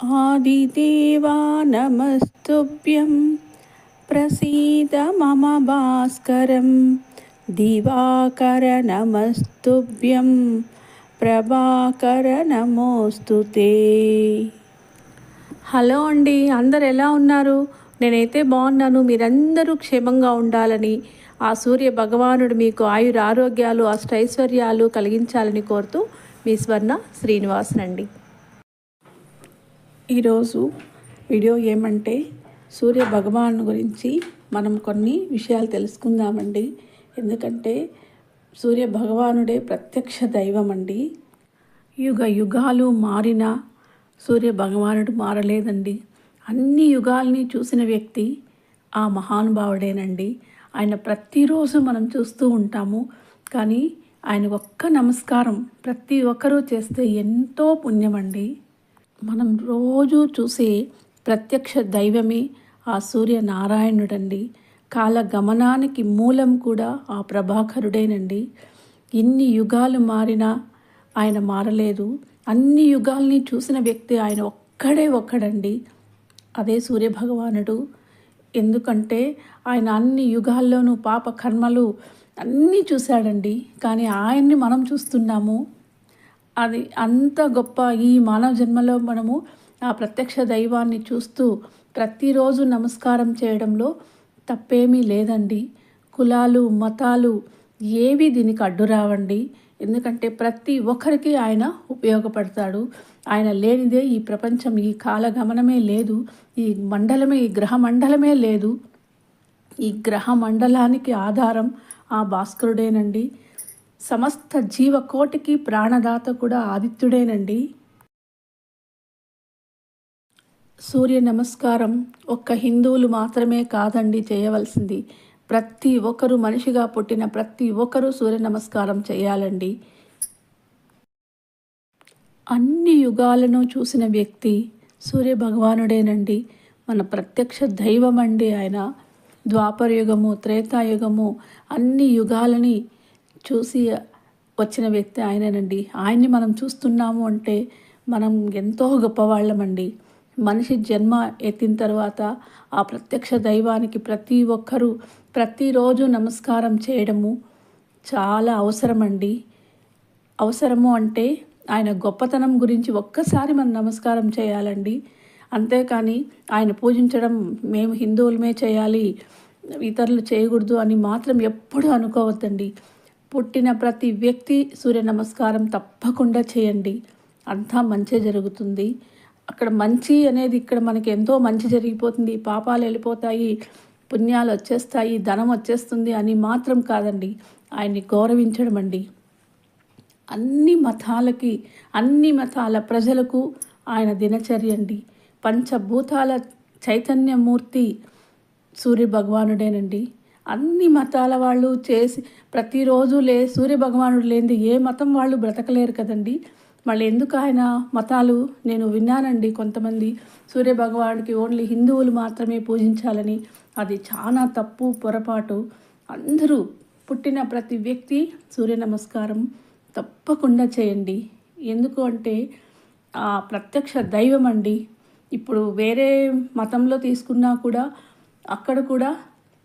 आदिदेवा नमस्तुभ्यं प्रसीद मम भास्करं दिवाकर नमस्तुभ्यं ప్రభాకర నమోస్తుతే హలో అండి అందరు ఎలా ఉన్నారు నేనైతే బాగున్నాను మీరందరూ క్షేమంగా ఉండాలని ఆ సూర్య భగవానుడు మీకు ఆయుర ఆరోగ్యాలు అష్టైశ్వర్యాలు కలిగించాలని కోరుతూ మీ స్వర్ణ శ్రీనివాసనండి ఈరోజు వీడియో ఏమంటే సూర్య భగవాన్ గురించి మనం కొన్ని విషయాలు తెలుసుకుందామండి. ఎందుకంటే సూర్య భగవానుడే ప్రత్యక్ష దైవం అండి యుగ యుగాలు మారిన సూర్య భగవానుడు మారలేదండి. అన్ని యుగాల్ని చూసిన వ్యక్తి ఆ మహానుభావుడేనండి. ఆయన ప్రతిరోజు మనం చూస్తూ ఉంటాము. కానీ ఆయన ఒక్క నమస్కారం ప్రతి ఒక్కరూ చేస్తే ఎంతో పుణ్యమండి. మనం రోజు చూసే ప్రత్యక్ష దైవమే ఆ సూర్య నారాయణుడండి కాల గమనానికి మూలం కూడా ఆ ప్రభాకరుడేనండి. ఇన్ని యుగాలు మారినా ఆయన మారలేదు. అన్ని యుగాల్ని చూసిన వ్యక్తి ఆయన ఒక్కడే ఒక్కడండి. అదే సూర్యభగవానుడు. ఎందుకంటే ఆయన అన్ని యుగాల్లోనూ పాప కర్మలు అన్నీ చూశాడండి. కానీ ఆయన్ని మనం చూస్తున్నాము. అది అంత గొప్ప ఈ మానవ జన్మలో మనము ఆ ప్రత్యక్ష దైవాన్ని చూస్తూ ప్రతిరోజు నమస్కారం చేయడంలో తప్పేమీ లేదండి. కులాలు మతాలు ఏవి దీనికి అడ్డు రావండి. ఎందుకంటే ప్రతి ఒక్కరికి ఆయన ఉపయోగపడతాడు. ఆయన లేనిదే ఈ ప్రపంచం ఈ కాలగమనమే లేదు. ఈ మండలమే ఈ గ్రహ మండలమే లేదు. ఈ గ్రహ మండలానికి ఆధారం ఆ భాస్కరుడేనండి. సమస్త జీవకోటికి ప్రాణదాత కూడా ఆదిత్యుడేనండి. సూర్య నమస్కారం ఒక్క హిందువులు మాత్రమే కాదండి చేయవలసింది. ప్రతి ఒక్కరు మనిషిగా పుట్టిన ప్రతి ఒక్కరూ సూర్య నమస్కారం చేయాలండి. అన్ని యుగాలను చూసిన వ్యక్తి సూర్య భగవానుడేనండి. మన ప్రత్యక్ష దైవం అండి ఆయన. ద్వాపర యుగము త్రేతాయుగము అన్ని యుగాలని చూసి వచ్చిన వ్యక్తి ఆయనేనండి. ఆయన్ని మనం చూస్తున్నాము అంటే మనం ఎంతో గొప్పవాళ్ళమండి. మనిషి జన్మ ఎత్తిన తర్వాత ఆ ప్రత్యక్ష దైవానికి ప్రతి ఒక్కరూ ప్రతిరోజు నమస్కారం చేయడము చాలా అవసరమండి. అవసరము అంటే ఆయన గొప్పతనం గురించి ఒక్కసారి మనం నమస్కారం చేయాలండి. అంతేకాని ఆయన పూజించడం మేము హిందువులమే చేయాలి ఇతరులు చేయకూడదు అని మాత్రం ఎప్పుడూ అనుకోవద్దండి. పుట్టిన ప్రతి వ్యక్తి సూర్య నమస్కారం తప్పకుండా చేయండి. అంతా మంచి జరుగుతుంది. అక్కడ మంచి అనేది ఇక్కడ మనకి ఎంతో మంచి జరిగిపోతుంది. పాపాలు వెళ్ళిపోతాయి పుణ్యాలు వచ్చేస్తాయి ధనం వచ్చేస్తుంది అని మాత్రం కాదండి. ఆయన్ని గౌరవించడం అండి. అన్ని మతాలకి అన్ని మతాల ప్రజలకు ఆయన దినచర్య అండి. పంచభూతాల చైతన్యమూర్తి సూర్య భగవానుడేనండి అన్ని మతాల వాళ్ళు చేసి ప్రతిరోజు లే సూర్య భగవానుడు లేనిది ఏ మతం వాళ్ళు బ్రతకలేరు కదండి. మళ్ళీ ఎందుకు ఆయన మతాలు నేను విన్నానండి కొంతమంది సూర్య భగవానుడికి ఓన్లీ హిందువులు మాత్రమే పూజించాలని. అది చాలా తప్పు పొరపాటు. అందరూ పుట్టిన ప్రతి వ్యక్తి సూర్య నమస్కారం తప్పకుండా చేయండి. ఎందుకు అంటే ఆ ప్రత్యక్ష దైవం అండి. ఇప్పుడు వేరే మతంలో తీసుకున్నా కూడా అక్కడ కూడా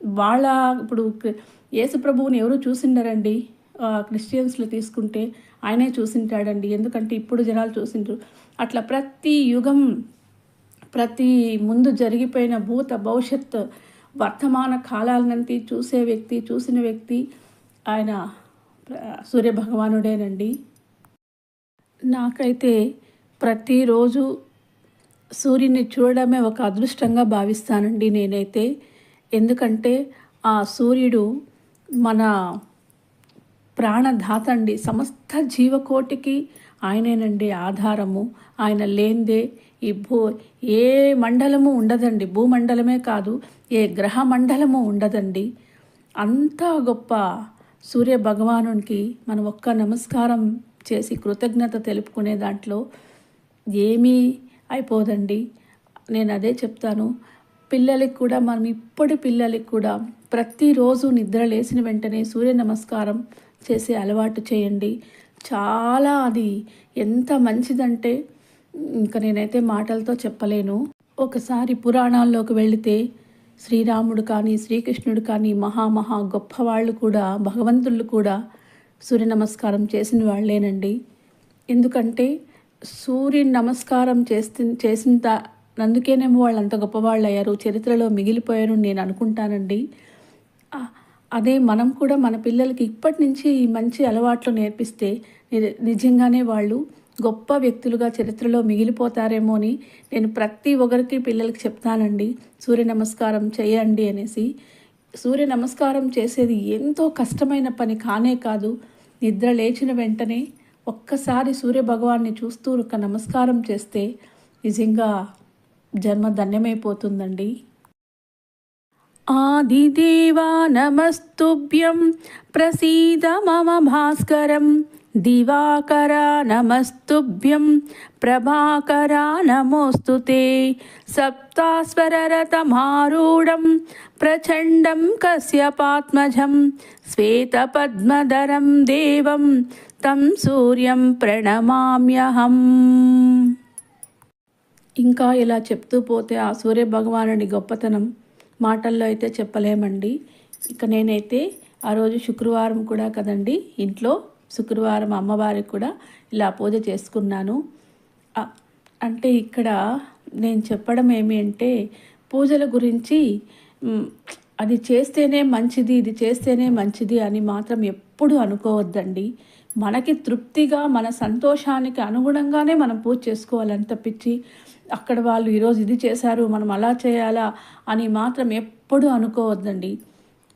వాళ్ళ ఇప్పుడు యేసు ప్రభువుని ఎవరు చూసిండరండి? క్రిస్టియన్స్లో తీసుకుంటే ఆయనే చూసింటాడండి. ఎందుకంటే ఇప్పుడు జనాలు చూసిండ్రు. అట్లా ప్రతి యుగం ప్రతి ముందు జరిగిపోయిన భూత భవిష్యత్ వర్తమాన కాలాలనంతి చూసే వ్యక్తి చూసిన వ్యక్తి ఆయన సూర్యభగవానుడేనండి. నాకైతే ప్రతిరోజు సూర్యుని చూడడమే ఒక అదృష్టంగా భావిస్తానండి నేనైతే. ఎందుకంటే ఆ సూర్యుడు మన ప్రాణధాత అండి. సమస్త జీవకోటికి ఆయనేనండి ఆధారము. ఆయన లేందే ఈ భూ ఏ మండలము ఉండదండి. భూమండలమే కాదు ఏ గ్రహ మండలము ఉండదండి. అంత గొప్ప సూర్య భగవానునికి మనం ఒక్క నమస్కారం చేసి కృతజ్ఞత తెలుపుకునే దాంట్లో ఏమీ అయిపోదండి. నేను అదే చెప్తాను. పిల్లలకి కూడా మనం ఇప్పటి పిల్లలకి కూడా ప్రతిరోజు నిద్ర లేచిన వెంటనే సూర్య నమస్కారం చేసే అలవాటు చేయండి. చాలా అది ఎంత మంచిదంటే ఇంకా నేనైతే మాటలతో చెప్పలేను. ఒకసారి పురాణాల్లోకి వెళితే శ్రీరాముడు కానీ శ్రీకృష్ణుడు కానీ మహా మహా గొప్పవాళ్ళు కూడా భగవంతుళ్ళు కూడా సూర్య నమస్కారం చేసిన వాళ్ళేనండి. ఎందుకంటే సూర్య నమస్కారం చేసి చేసిన అందుకేనేమో వాళ్ళు అంత గొప్పవాళ్ళు అయ్యారు చరిత్రలో మిగిలిపోయారు నేను అనుకుంటానండి. అదే మనం కూడా మన పిల్లలకి ఇప్పటి నుంచి ఈ మంచి అలవాట్లు నేర్పిస్తే ని- నిజంగానే వాళ్ళు గొప్ప వ్యక్తులుగా చరిత్రలో మిగిలిపోతారేమో అని నేను ప్రతి ఒక్కరికి పిల్లలకి చెప్తానండి. సూర్య నమస్కారం చేయండి అనేసి. సూర్య నమస్కారం చేసేది ఎంతో కష్టమైన పని కానే కాదు. నిద్ర లేచిన వెంటనే ఒక్కసారి సూర్య భగవాన్ని చూస్తూ ఒక నమస్కారం చేస్తే నిజంగా జన్మ ధన్యమైపోతుందండి. ఆదిదేవా నమస్తుభ్యం ప్రసీద మమ భాస్కరం. దివాకర నమస్తుభ్యం ప్రభాకర నమోస్తుతే సప్తాస్వరరథమారూఢం ప్రచండం కశ్యపాత్మజం శ్వేతపద్మధరం దేవం తం సూర్యం ప్రణమామ్యహం. ఇంకా ఇలా చెప్తూ పోతే ఆ సూర్య భగవానుడి గొప్పతనం మాటల్లో అయితే చెప్పలేమండి. ఇక నేనైతే ఆ రోజు శుక్రవారం కూడా కదండి ఇంట్లో శుక్రవారం అమ్మవారికి కూడా ఇలా పూజ చేసుకున్నాను. అంటే ఇక్కడ నేను చెప్పడం ఏమి అంటే పూజల గురించి అది చేస్తేనే మంచిది ఇది చేస్తేనే మంచిది అని మాత్రం ఎప్పుడు అనుకోవద్దండి. మనకి తృప్తిగా మన సంతోషానికి అనుగుణంగానే మనం పూజ చేసుకోవాలని తప్పించి అక్కడ వాళ్ళు ఈరోజు ఇది చేశారు మనం అలా చేయాలా అని మాత్రం ఎప్పుడూ అనుకోవద్దండి.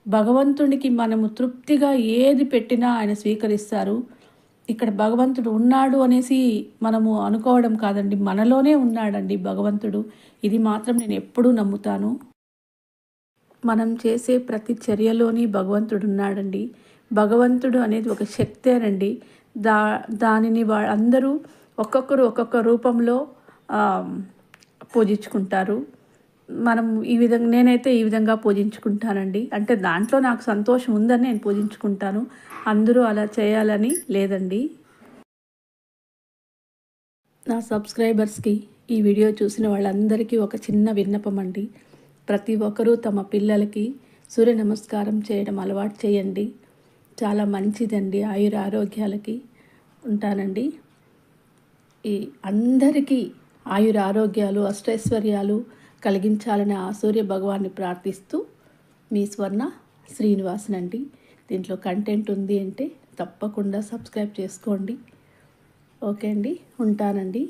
భగవంతునికి మనము తృప్తిగా ఏది పెట్టినా ఆయన స్వీకరిస్తారు. ఇక్కడ భగవంతుడు ఉన్నాడు అనేసి మనము అనుకోవడం కాదండి. మనలోనే ఉన్నాడండి భగవంతుడు. ఇది మాత్రం నేను ఎప్పుడూ నమ్ముతాను. మనం చేసే ప్రతి చర్యలోని భగవంతుడు ఉన్నాడండి. భగవంతుడు అనేది ఒక శక్తేనండి దా దానిని వా అందరూ ఒక్కొక్కరు ఒక్కొక్క రూపంలో పూజించుకుంటారు. మనం ఈ విధంగా నేనైతే ఈ విధంగా పూజించుకుంటానండి. అంటే దాంట్లో నాకు సంతోషం ఉందని నేను పూజించుకుంటాను. అందరూ అలా చేయాలని లేదండి. నా సబ్స్క్రైబర్స్కి ఈ వీడియో చూసిన వాళ్ళందరికీ ఒక చిన్న విన్నపం అండి. ప్రతి ఒక్కరూ తమ పిల్లలకి సూర్య నమస్కారం చేయడం అలవాటు చేయండి. చాలా మంచిదండి ఆయుర ఆరోగ్యాలకి ఉంటానండి. ఈ అందరికీ ఆయుర ఆరోగ్యాలు అష్టైశ్వర్యాలు కలిగించాలని ఆ సూర్య భగవాన్ని ప్రార్థిస్తూ మీ స్వర్ణ శ్రీనివాసన్ అండి. దీంట్లో కంటెంట్ ఉంది అంటే తప్పకుండా సబ్స్క్రైబ్ చేసుకోండి. ఓకే అండి ఉంటానండి.